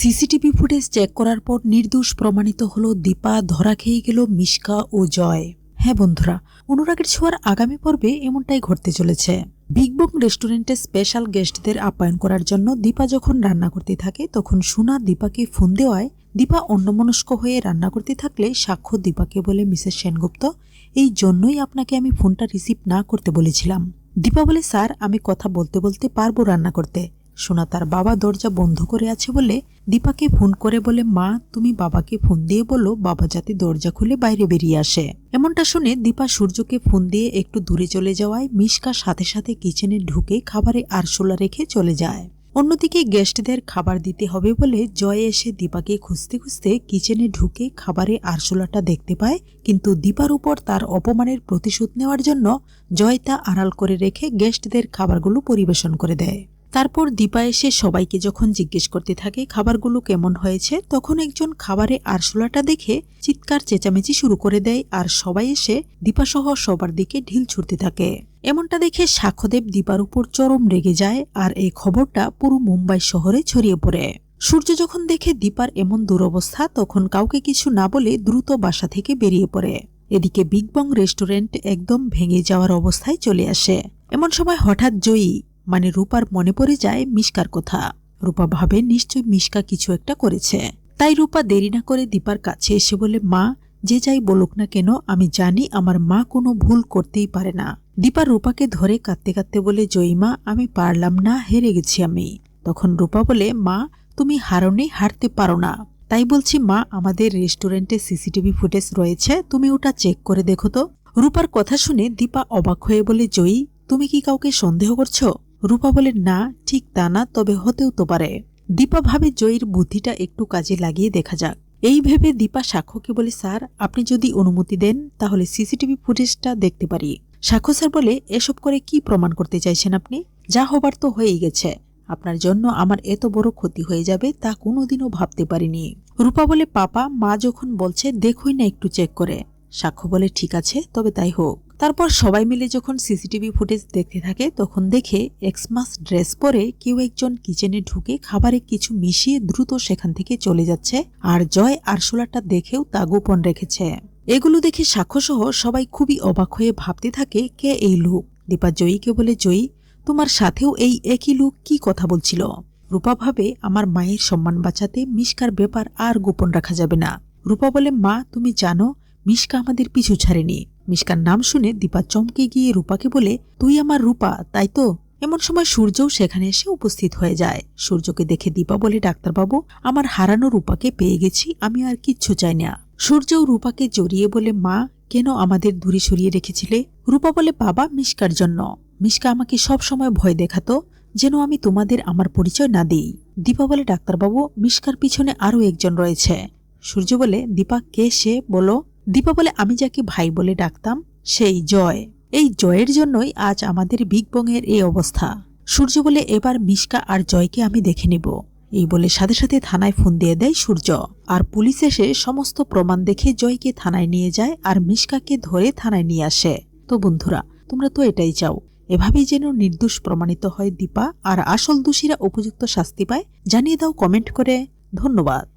CCTV footage check করার পর নির্দোষ প্রমাণিত হলো দীপা ধরা খেয়ে গেল মিশকা ও জয়। হ্যাঁ বন্ধুরা, অনুরাগের ছোঁয়ার আগামী পর্বে এমনটাই ঘটতে চলেছে। বিগ বং রেস্টুরেন্টে স্পেশাল গেস্টদের আপ্যায়ন করার জন্য দীপা যখন রান্না করতে থাকে, তখন সোনা দীপাকে ফোন দেওয়ায়, দীপা অন্যমনস্ক হয়ে রান্না করতে থাকলে সাক্ষ্য দীপাকে বলে মিসেস সেনগুপ্ত, এই জন্যই আপনাকে আমি ফোনটা রিসিভ না করতে বলেছিলাম। দীপা বলে, স্যার, আমি কথা বলতে বলতে পারব রান্না করতে। সোনা তার বাবা দরজা বন্ধ করে আছে বলে দীপাকে ফোন করে বলে, মা, তুমি বাবাকে ফোন দিয়ে বলো, বাবা যাতে দরজা খুলে বাইরে বেরিয়ে আসে। এমনটা শুনে দীপা সূর্যকে ফোন দিয়ে একটু দূরে চলে যাওয়ায় মিশকা সাথে সাথে কিচেনে ঢুকে খাবারে আরশোলা রেখে চলে যায়। অন্যদিকে গেস্টদের খাবার দিতে হবে বলে জয় এসে দীপাকে খুঁজতে খুঁজতে কিচেনে ঢুকে খাবারে আরশোলাটা দেখতে পায়, কিন্তু দীপার উপর তার অপমানের প্রতিশোধ নেওয়ার জন্য জয় তা আড়াল করে রেখে গেস্টদের খাবারগুলো পরিবেশন করে দেয়। তারপর দীপা এসে সবাইকে যখন জিজ্ঞেস করতে থাকে, খাবারগুলো কেমন হয়েছে? তখন একজন খাবারে আরশোলাটা দেখে চিৎকার চেঁচামেচি শুরু করে দেয় আর সবাই এসে দীপাসহ সবার দিকে ঢিল ছুটতে থাকে। এমনটা দেখে সাক্ষ্যদেব দীপার উপর চরম রেগে যায় আর এই খবরটা পুরো মুম্বাই শহরে ছড়িয়ে পড়ে। সূর্য যখন দেখে দীপার এমন দুরবস্থা, তখন কাউকে কিছু না বলে দ্রুত বাসা থেকে বেরিয়ে পড়ে। এদিকে বিগ বং রেস্টুরেন্ট একদম ভেঙে যাওয়ার অবস্থায় চলে আসে। এমন সময় হঠাৎ জয়ী মানে রূপার মনে পড়ে যায় মিশকার কথা। রূপা ভাবে, নিশ্চয় মিশকা কিছু একটা করেছে। তাই রূপা দেরি না করে দীপার কাছে এসে বলে, মা, যে যাই বলুক না কেন, আমি জানি আমার মা কোনো ভুল করতেই পারে না। দীপা রূপাকে ধরে কাঁদতে কাঁদতে বলে, জয়ীমা, আমি পারলাম না, হেরে গেছি আমি। তখন রূপা বলে, মা, তুমি হারনে, হারতে পারো না। তাই বলছি, মা, আমাদের রেস্টুরেন্টে সিসিটিভি ফুটেজ রয়েছে, তুমি ওটা চেক করে দেখো তো। রূপার কথা শুনে দীপা অবাক হয়ে বলে, জয়ী, তুমি কি কাউকে সন্দেহ করছ? রূপা বলে, না, ঠিক তা না, তবে হতেও তো পারে। দীপা ভাবে জয়ীর বুদ্ধিটা একটু কাজে লাগিয়ে দেখা যাক। এই ভেবে দীপা সাক্ষ্যকে বলে, স্যার, আপনি যদি অনুমতি দেন, তাহলে সিসিটিভি ফুটেজটা দেখতে পারি। সাক্ষ্য স্যার বলে, এসব করে কি প্রমাণ করতে চাইছেন আপনি? যা হবার তো হয়েই গেছে। আপনার জন্য আমার এত বড় ক্ষতি হয়ে যাবে তা কোনোদিনও ভাবতে পারিনি। রূপা বলে, পাপা, মা যখন বলছে, দেখুই না একটু চেক করে। সাক্ষ্য বলে, ঠিক আছে, তবে তাই হোক। তারপর সবাই মিলে যখন সিসিটিভি ফুটেজ দেখতে থাকে, তখন দেখে এক্সমাস ড্রেস পরে কেউ একজন কিচেনে ঢুকে খাবারে কিছু মিশিয়ে দ্রুত সেখান থেকে চলে যাচ্ছে আর জয় আরশোলাটা দেখেও তা গোপন রেখেছে। এগুলো দেখে সাক্ষ্যসহ সবাই খুবই অবাক হয়ে ভাবতে থাকে, কে এই লোক? দীপা জয়ীকে বলে, জয়ী, তোমার সাথেও এই একই লোক কি কথা বলছিল? রূপা ভাবে, আমার মায়ের সম্মান বাঁচাতে মিশকার ব্যাপার আর গোপন রাখা যাবে না। রূপা বলে, মা, তুমি জানো মিশকা আমাদের পিছু ছাড়েনি। মিশকার নাম শুনে দীপা চমকে গিয়ে রূপাকে বলে, তুই আমার রূপা, তাই তো? এমন সময় সূর্যও সেখানে এসে উপস্থিত হয়ে যায়। সূর্যকে দেখে দীপা বলে, ডাক্তারবাবু, আমার হারানো রূপাকে পেয়ে গেছি, আমি আর কিচ্ছু চাই না। সূর্যও রূপাকে জড়িয়ে বলে, মা, কেন আমাদের দূরে সরিয়ে রেখেছিলে? রূপা বলে, বাবা, মিশকার জন্য। মিশকা আমাকে সব সময় ভয় দেখাতো, যেন আমি তোমাদের আমার পরিচয় না দিই। দীপা বলে, ডাক্তারবাবু, মিশকার পিছনে আরও একজন রয়েছে। সূর্য বলে, দীপা, কে সে? বলো। দীপা বলে আমি যাকে ভাই বলে ডাকতাম, সেই জয়। এই জয়ের জন্যই আজ আমাদের বিগ বংয়ের এই অবস্থা। সূর্য বলে এবার মিশকা আর জয়কে আমি দেখে নেব। এই বলে সাথে সাথে থানায় ফোন দিয়ে দেয় সূর্য। আর পুলিশ এসে সমস্ত প্রমাণ দেখে জয়কে থানায় নিয়ে যায় আর মিশকাকে ধরে থানায় নিয়ে আসে। তো বন্ধুরা, তোমরা তো এটাই চাও। এভাবেই যেন নির্দোষ প্রমাণিত হয় দীপা আর আসল দোষীরা উপযুক্ত শাস্তি পায়। জানিয়ে দাও কমেন্ট করে। ধন্যবাদ।